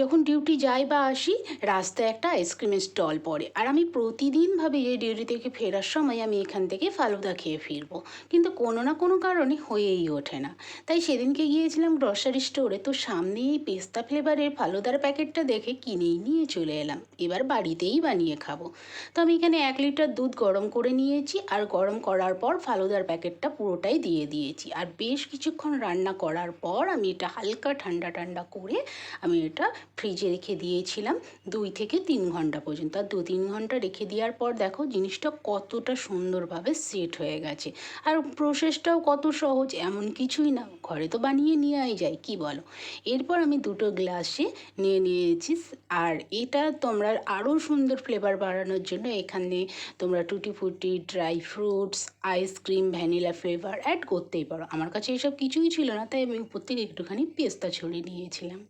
যখন ডিউটি যাই বা আসি, রাস্তায় একটা আইসক্রিমের স্টল পড়ে। আর আমি প্রতিদিন ভাবি যে ডিউটি থেকে ফেরার সময় আমি এখান থেকে ফালুদা খেয়ে ফিরবো। কিন্তু কোনো না কোনো কারণে হয়েই ওঠে না। তাই সেদিনকে গিয়েছিলাম গ্রসারি স্টোরে তো সামনে এই পেস্তা ফ্লেভারের ফালুদার প্যাকেটটা দেখে কিনেই নিয়ে চলে এলাম। এবার বাড়িতেই বানিয়ে খাব। তো আমি এখানে এক লিটার দুধ গরম করে নিয়েছি, আর গরম করার পর ফালুদার প্যাকেটটা পুরোটাই দিয়ে দিয়েছি। আর বেশ কিছুক্ষণ রান্না করার পর আমি এটা হালকা ঠান্ডা ঠান্ডা করে আমি এটা ফ্রিজে রেখে দিয়েছিলাম দুই থেকে তিন ঘণ্টা পর্যন্ত। আর দু তিন ঘণ্টা রেখে দেওয়ার পর দেখো জিনিসটা কতটা সুন্দরভাবে সেট হয়ে গেছে। আর প্রসেসটাও কত সহজ, এমন কিছুই না। ঘরে তো বানিয়ে নেওয়াই যায়, কি বলো? এরপর আমি দুটো গ্লাসে নিয়ে নিয়েছি। আর এটা তোমরা আরও সুন্দর ফ্লেভার বাড়ানোর জন্য এখানে তোমরা tutti frutti dry fruits ice cream vanilla flavour add করতেই পারো। আমার কাছে এসব কিছুই ছিল না, তাই আমি থেকে একটুখানি পেস্তা ছড়িয়ে নিয়েছিলাম।